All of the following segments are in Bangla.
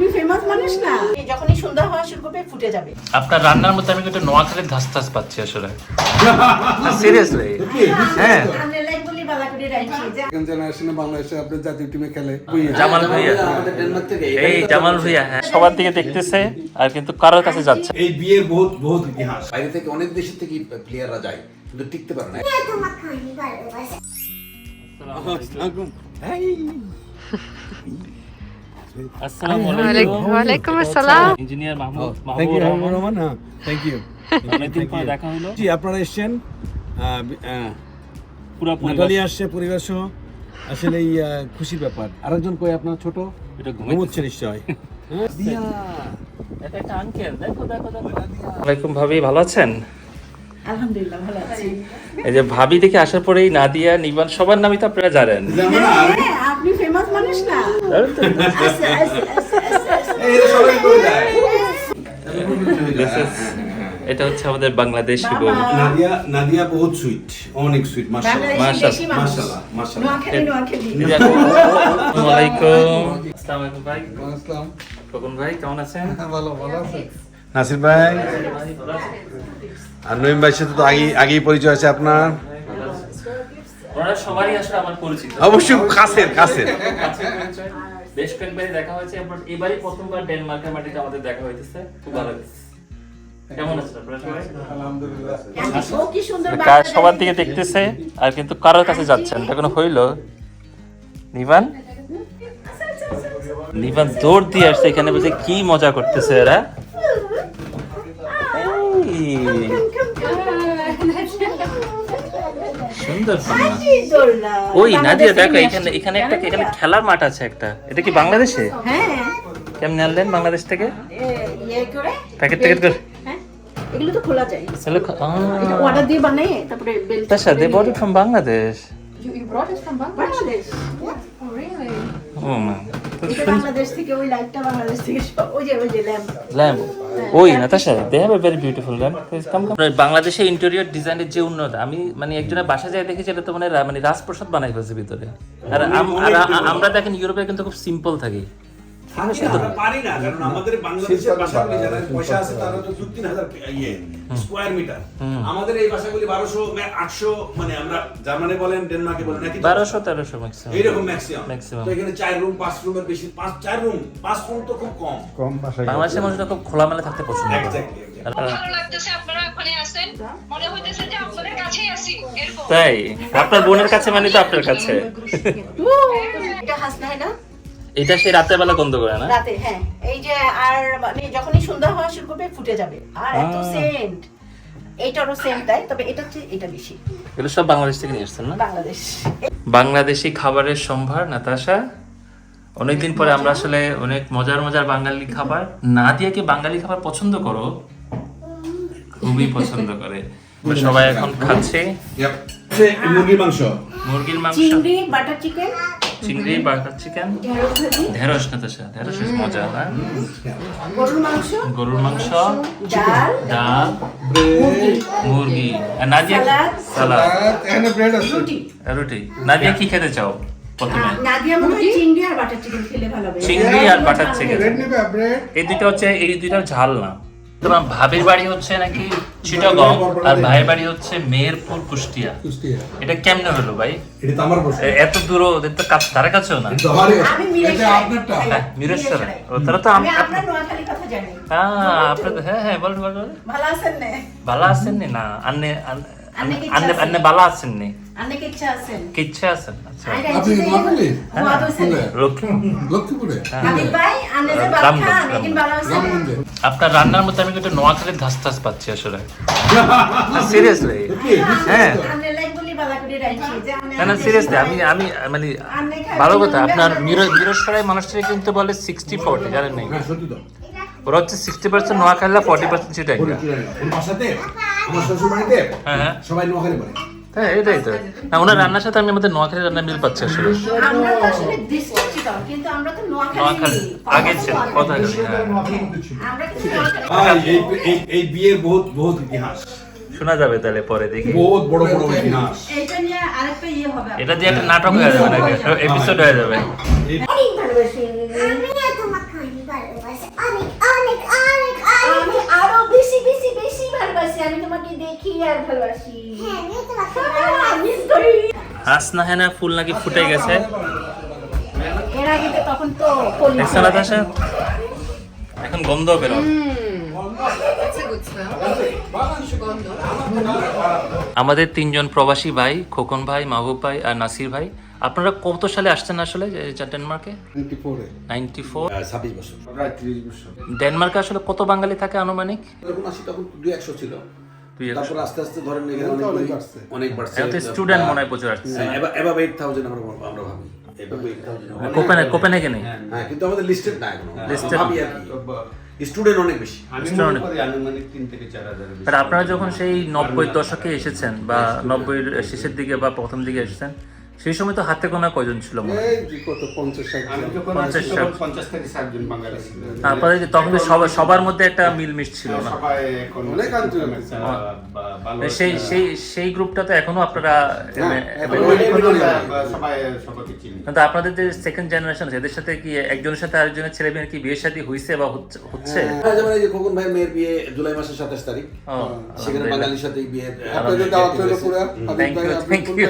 আপনি ফেমাস মানুষ না? যখনই সন্ধ্যা হওয়া শুরু করবে ফুটে যাবে। আপনার রান্নার মধ্যে আমি একটা নোয়াখালীর ধাস ধাস পাচ্ছি আসলে। সিরিয়াসলি হ্যাঁ। হ্যাঁ সবার দিকে দেখতেছে আর কিন্তু কারোর কাছে যাচ্ছে এই বিয়ের বহুত বহুত ইতিহাস। বাইরে থেকে অনেক দেশের থেকে প্লেয়াররা যায় কিন্তু টিকতে পারে না। আসসালামু আসসালাম ইঞ্জিনিয়ার মাহমুদ মাহবুব রহমান। রহমান হ্যাঁ থ্যাংক ইউ অনেকদিন পর দেখা হলো। জি আপনারা এসেছেন পুরো নাটালি আসছে পরিবার সহ। আসলে এই খুশির ব্যাপার। আরেকজন কই আপনার ছোট? এটা ঘুমোচ্ছে নিশ্চয় হ্যাঁ? ভাবি ভালো আছেন? আলহামদুলিল্লাহ এই যে ভাবি দেখে আসার পরেই নাদিয়া নিবান সবার নামই তো আপনারা জানেন। আপনি ফেমাস মানুষ না জানেন তো? এই যে সবাই করে যায় This is- এটা হচ্ছে আমাদের বাংলাদেশি বউ। নাদিয়া নাদিয়া বহুত সুইট অনেক সুইট মাশাআল্লাহ। মাশাআল্লাহ মাশাআল্লাহ। আসসালামু আলাইকুম। আসসালামু আলাইকুম ভাই। আসসালাম খোকন ভাই কেমন আছেন? ভালো ভালো আছেন? নাসির ভাই। আর নইম ভাইয়ের সাথে তো আগে আগেই পরিচয় আছে আপনার। সবারই আসলে আমার পরিচিত। অবশ্যই কাছের কাছের। বেশ কয়েকবারই দেখা হয়েছে বাট এবারই প্রথমবার ডেনমার্কের মাটিতে আমাদের দেখা হইতেছে। খুব ভালো লাগছে। কেমন আছেন আপনারা সবাই? ও কি সুন্দর কার বাংলাদেশি। সবার দিকে দেখতেছে আর কিন্তু কারোর কাছে যাচ্ছেন এটা কোনো হইল? নিবান? নিবান দৌড় দিয়ে আসছে এখানে বসে কি মজা করতেছে এরা এই, সুন্দর। ওই নাদিয়া দেখো এখানে এখানে একটা এখানে খেলার মাঠ আছে একটা। এটা কি বাংলাদেশে? হ্যাঁ। কেমনে আনলেন বাংলাদেশ থেকে? এ, ইয়ে প্যাকেট ট্যাকেট করে। হ্যাঁ। এগুলো তো খোলা যায়। অর্ডার দিয়ে বানাই তারপরে বেল তার দে bought from Bangladesh. You, you brought it from Bangladesh? Bangladesh. Oh, really? ও মা এটা বাংলাদেশ থেকে ওই লাইটটা বাংলাদেশ থেকে ওই যে ওই যে ল্যাম্প ল্যাম্প ওই Natasha they have very beautiful lamp come come বাংলাদেশে ইন্টেরিয়র ডিজাইনের যে উন্নত আমি মানে একজনের বাসা যায় দেখেছি এটা তো মানে মানে রাজপ্রসাদ বানাই ফেলছে ভিতরে। আর আমরা দেখেন ইউরোপে কিন্তু খুব সিম্পল থাকি। আমাদের বাংলাদেশের বাসাগুলি যারা পয়সা আছে তারা তো দু তিন হাজার ইয়ে স্কোয়ার মিটার আমাদের এই বাসাগুলি বারোশো আটশো মানে আমরা জার্মানি বলেন ডেনমার্কে বলেন বারোশো তেরোশো ম্যাক্সিমাম এইরকম ম্যাক্সিমাম Maximum. তো এখানে চার রুম পাঁচ রুমের বেশি পাঁচ চার রুম পাঁচ রুম তো খুব কম। কম বাংলাদেশের মানুষরা খুব খোলামেলা থাকতে পছন্দ করে। মনে তাই? আপনার বোনের কাছে মানে তো আপনার কাছে। এটা সেই রাতের বেলা বন্ধ করে না? রাতে হ্যাঁ। এই যে আর মানে যখনই সন্ধ্যা হওয়া শুরু করবে ফুটে যাবে। আর এত সেন্ট এইটারও সেন্ট দেয় তবে এটা হচ্ছে এটা বেশি। এগুলো সব বাংলাদেশ থেকে নিয়ে এসছেন না? বাংলাদেশ। বাংলাদেশি খাবারের সম্ভার নাতাশা। অনেকদিন পরে আমরা আসলে অনেক মজার মজার বাঙালি খাবার। না দিয়ে কি বাঙালি খাবার পছন্দ করো? খুবই পছন্দ করে। সবাই এখন খাচ্ছে। মুরগির মাংস। মুরগির মাংস। চিংড়ি বাটার চিকেন। চিংড়ি বাটার চিকেন ঢেঁড়স ভাজি? ঢেঁড়স মজা না গরুর মাংস? গরুর মাংস ডাল? ডাল মুরগি? আর নাদিয়া সালাদ। এখানে ব্রেড আছে। রুটি? নাদিয়া কি খেতে চাও প্রথমে? নাদিয়া মনে হয় চিংড়ি আর বাটার চিকেন এই দুটো হচ্ছে এই দুটো ঝাল না। তোমার ভাবির বাড়ি হচ্ছে নাকি চিটাগং আর ভাইয়ের বাড়ি হচ্ছে মেহেরপুর কুষ্টিয়া। এটা কেমনে হলো ভাই? এটা তো আমার প্রশ্ন। এত দূর ওদের তো কাছ ধারে কাছেও না? আমি মিরেশ্বরে। হ্যাঁ, মিরেশ্বরে। ও, তাহলে তো আমি আপনার নোয়াখালীর কথা জানি। হ্যাঁ আপনার হ্যাঁ হ্যাঁ বল বল। ভালো আছেন না? ভালো আছেন নি? না আন্নে আন- আন্নে আন্নে ভালো আছেন নি। অনেক ইচ্ছা আছেন? কিচ্ছে আছেন আচ্ছা। আপনি নোয়াখালীর? লক্ষ্মীপুরে? হাবিব ভাই আনে যে ভাত খান একদিন ভালো আছেন আপনার রান্নার মধ্যে আমি একটা নোয়াখালীর ধাস ধাস পাচ্ছি আসলে। সিরিয়াসলি হ্যাঁ। না না সিরিয়াসলি আমি আমি মানে ভালো কথা আপনার মিরসরাই মানুষটাকে কিন্তু বলে সিক্সটি ফোর্টি জানেন নাই? হ্যাঁ সত্যি ওরা হচ্ছে সিক্সটি পার্সেন্ট নোয়াখালীরা ফর্টি পার্সেন্ট হ্যাঁ হ্যাঁ। সবাই নোয়াখালী বলে। হ্যাঁ এটাই তো। না ওনার রান্নার সাথে আমি আমাদের নোয়াখালী রান্না মিল পাচ্ছি আসলে। আমরা তো আসলে ডিস্ট্রিক্ট ছিলাম কিন্তু আমরা তো নোয়াখালী নোয়াখালী আগে ছিল কথা জানি হ্যাঁ আমরা কিন্তু নোয়াখালী ভাই, এই এই- এই বিয়ের বহুত বহুত ইতিহাস। শোনা যাবে তাহলে পরে দেখি। বহুত বড় বড় ইতিহাস। এইটা নিয়ে আরেকটা ইয়ে হবে। এটা দিয়ে একটা নাটক হয়ে যাবে নাকি? এপিসোড হয়ে যাবে। অনেক ভালোবাসি। ভালোবাসি। অনেক অনেক অনেক অনেক। আমি আরও বেশি বেশি বেশি ভালোবাসি। আমি তোমাকে দেখি আর ভালোবাসি। হ্যাঁ আমিও তোমাকে মিস করি হাস না হ্যাঁ না ফুল নাকি ফুটে গেছে এখন গন্ধ বেরো. আমাদের তিনজন প্রবাসী ভাই খোকন ভাই মাহবুব ভাই আর নাসির ভাই। আপনারা কত সালে আসছেন আসলে ডেনমার্কে? নাইনটি ফোর ছাব্বিশ ডেনমার্কে আসলে কত বাঙালি থাকে আনুমানিক? ছিল। তারপর আস্তে আস্তে ধরেন এখানে অনেক অনেক বাড়ছে। স্টুডেন্ট মনে হয় প্রচুর আসছে। হ্যাঁ, এবার এবার এইট থাউজেন্ড আমরা আমরা ভাবি। এবার কোপেনে কোপেনেগে হ্যাঁ কিন্তু আমাদের লিস্টেড না এখনও। Listed ভাবি আর স্টুডেন্ট অনেক বেশি। আপনারা যখন সেই নব্বই দশকে এসেছেন বা নব্বই শেষের দিকে বা প্রথম দিকে এসেছেন সেই সময় তো হাতে গোনা কয়জন ছিল মনে হয়? আপনাদের যে তখন সবার মধ্যে একটা মিলমিশ ছিল না? সবাই এখন অনেক ভালো সেই সেই সেই গ্রুপটা তো এখনও আপনারা কিন্তু আপনাদের যে সেকেন্ড জেনারেশন আছে এদের সাথে কি একজনের সাথে আরেকজনের ছেলে মেয়ের কি বিয়ে শাদী হয়েছে বা হচ্ছে হ্যাঁ যেমন এই যে খোকন ভাইয়ের মেয়ের বিয়ে জুলাই মাসের সাতাশ তারিখ। সেখানে বাঙালির সাথে বিয়ে Thank you, thank you.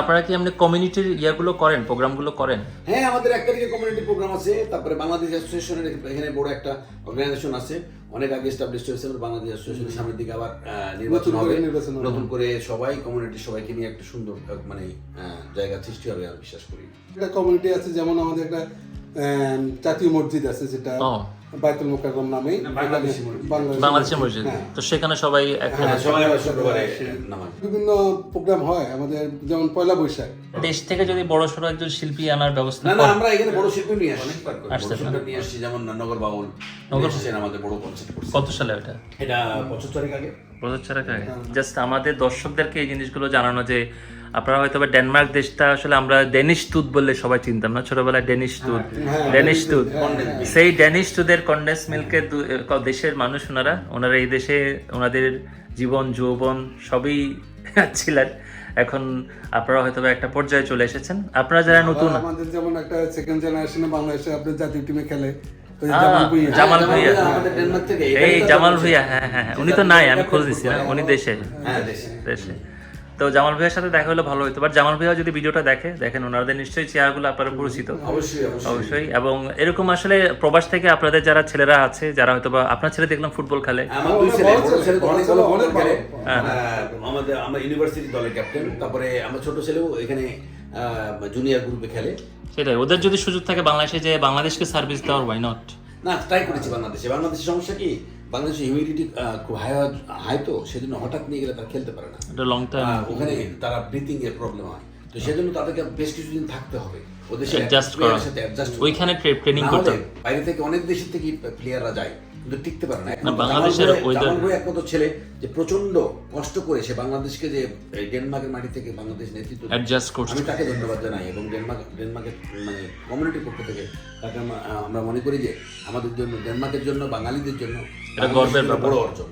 আপনারা কি এমনি কমিউনিটির ইয়াগুলো করেন প্রোগ্রামগুলো করেন? হ্যাঁ আমাদের এক তারিখে কমিউনিটি প্রোগ্রাম আছে তারপরে বাংলাদেশ অ্যাসোসিয়েশনের এখানে বড় একটা অর্গানাইজেশন আছে। অনেক আগে এস্টাবলিশ হয়েছে বাংলাদেশ অ্যাসোসিয়েশনের সামনের দিকে আবার নির্বাচন হবে। নির্বাচন নতুন করে সবাই কমিউনিটি সবাইকে নিয়ে একটা সুন্দর মানে জায়গা সৃষ্টি হবে আমি বিশ্বাস করি। একটা কমিউনিটি আছে যেমন আমাদের একটা আহ, জাতীয় মসজিদ আছে যেটা। বাইতুল মোকাররম নামে বাংলাদেশি মসজিদ। বাংলাদেশের মসজিদ হ্যাঁ। তো সেখানে সবাই হ্যাঁ সবাই আবার শুক্রবারে নামাজ। বিভিন্ন প্রোগ্রাম হয় আমাদের যেমন পয়লা বৈশাখ। দেশ থেকে যদি বড় সড়ো একজন শিল্পী আনার ব্যবস্থা না না আমরা এখানে বড় শিল্পী নিয়ে আসি? শিল্পী নিয়ে আসছি যেমন নগর বাউল। নগর- আমাদের বড় কনসার্ট কত সালে ওটা এটা আগে। আগে। জাস্ট আমাদের দর্শকদেরকে এই জিনিসগুলো জানানো যে আপনারা হয়তো বা ডেনমার্ক দেশটা আসলে আমরা ডেনিশ দুধ বললে সবাই চিনতাম না ছোটবেলায় ডেনিশ দুধ ডেনিশ দুধ সেই ডেনিশ দুধের কন্ডেন্স মিল্কের দেশের মানুষ ওনারা ওনারা এই দেশে ওনাদের জীবন যৌবন সবই ছিলেন। এখন আপনারা হয়তো বা একটা পর্যায়ে চলে এসেছেন। আপনারা যারা নতুন আমাদের যেমন একটা সেকেন্ড জেনারেশনে বাংলাদেশে আপনার জাতীয় টিমে খেলে জামাল ভুঁইয়া। এই জামাল ভুইয়া হ্যাঁ হ্যাঁ হ্যাঁ উনি তো নাই আমি খোঁজ দিচ্ছি না উনি দেশে। হ্যাঁ দেশে। দেশে। তো জামাল ভাইয়ের সাথে দেখা হলে ভালো হতো বাট জামাল ভাইয়া যদি ভিডিওটা দেখে দেখেন ওনাদের নিশ্চয়ই চেয়ারগুলো আপনারা পরিচিত। অবশ্যই এবং এরকম আসলে প্রবাস থেকে আপনাদের যারা ছেলেরা আছে যারা হয়তো বা আপনার ছেলে দেখলাম ফুটবল খেলে। আমার দুই ছেলে ছেলে অনেক ভালো অনেক খেলে। হ্যাঁ। আমাদের আমরা ইউনিভার্সিটি দলের ক্যাপ্টেন তারপরে আমার ছোট ছেলেও এখানে জুনিয়র গ্রুপে খেলে। সেটাই ওদের যদি সুযোগ থাকে বাংলাদেশে যে বাংলাদেশকে সার্ভিস দেওয়ার ওয়াই নট না ট্রাই করেছি বাংলাদেশে। বাংলাদেশের সমস্যা কি? বাংলাদেশে হিউমিডিটি খুব হাই হাই তো সেজন্য হঠাৎ নিয়ে গেলে তারা খেলতে পারে না। এটা লং টাইম ওখানে তারা ব্রিথিং এর প্রবলেম হয়। তো সেজন্য তাদেরকে বেশ কিছুদিন থাকতে হবে। ওদের সাথে ওইখানে হবে। tra- training না করতে বাইরে থেকে অনেক দেশের থেকে প্লেয়াররা যায়। কিন্তু টিকতে পারে না। বাংলাদেশের একমাত্র ছেলে যে প্রচণ্ড কষ্ট করে সে বাংলাদেশকে যে ডেনমার্কের মাটি থেকে বাংলাদেশ নেতৃত্ব দিল। করছে। আমি তাকে ধন্যবাদ জানাই এবং ডেনমার্ক ডেনমার্কের মানে কমিউনিটির পক্ষ থেকে তাকে আমরা- মনে করি যে আমাদের জন্য ডেনমার্কের জন্য বাঙালিদের জন্য এটা গর্বের বড় অর্জন।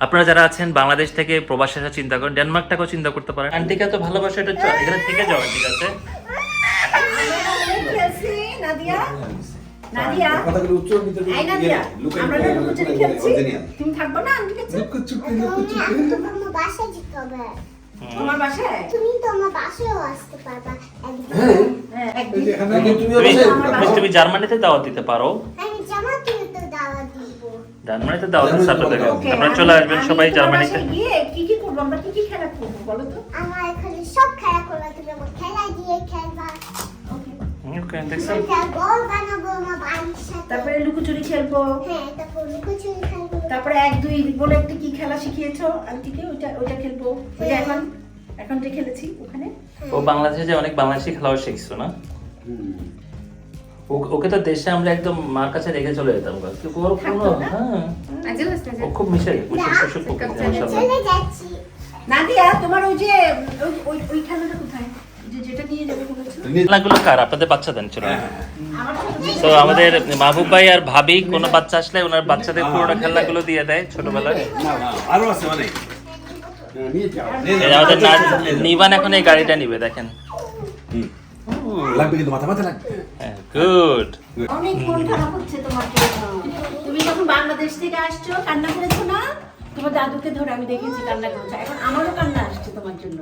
আপনারা যারা আছেন বাংলাদেশ থেকে প্রবাসে আসা চিন্তা করেন ডেনমার্কটাকেও চিন্তা করতে পারেন। আন্টিকা তো ভালোবাসা এটা এখানে থেকে যাওয়া ঠিক আছে। নাদিয়া নাদিয়া কথাগুলো উচ্চ ভিতরে এই নাদিয়া আমরা না লুকোচুরি খেলছি। তুমি থাকব না তুমি বাসায় যেতে হবে। তোমার বাসায়? তো আমার বাসায়ও আসতে পারবা একদিন। হ্যাঁ। জার্মানিতে দাওয়াত দিতে পারো। আমি জামা দাওয়াত দিব। জার্মানিতে দাওয়াত আপনাদেরকে Okay, আপনারা চলে আসবেন সবাই জার্মানিতে। গিয়ে কি কি করব? আমরা কি কি খেলা করব বলো তো? আমার এখানে সব ওকে দেখছেন তারপরে লুকোচুরি খেলব হ্যাঁ তারপর লুকোচুরি খেলব। তারপরে এক দুই বলে একটা কি খেলা শিখিয়েছো আন্টিকে? ওইটা ওইটা খেলব। ওই যে এখন এখন যে খেলেছি ওখানে। ও বাংলাদেশে যে অনেক বাংলাদেশি খেলাও শিখছো না? ওকে তো দেশে আমরা একদম মার কাছে রেখে চলে যেতাম ওর কোনো হ্যাঁ। ও খুব মিশে মিশে খুব যাচ্ছি। নাদিয়া তোমার ওই যে ওই খেলাটা কোথায়? যে যেটা নিয়ে যাবে বলেছ খেলাগুলো কার? আপনাদের বাচ্চা দেন ছিল তো আমাদের মাহবুব ভাই আর ভাবি কোনো বাচ্চা আসলে ওনার বাচ্চাদের পুরোনো খেলনাগুলো দিয়ে দেয় ছোটবেলায় আরও আছে অনেক। আমাদের নিবান এখন এই গাড়িটা নিবে দেখেন। লাগবে কিন্তু মাথা মাথা লাগবে। গুড। অনেক মন খারাপ হচ্ছে তোমার তুমি যখন বাংলাদেশ থেকে আসছো কান্না করেছ না? তোমার দাদুকে ধরে আমি দেখেছি কান্না করেছ। এখন আমারও কান্না আসছে তোমার জন্য।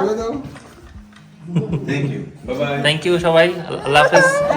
একটু মতো ভালো দাও thank you bye bye thank you সবাই আল্লাহ হাফেজ হাফেজ।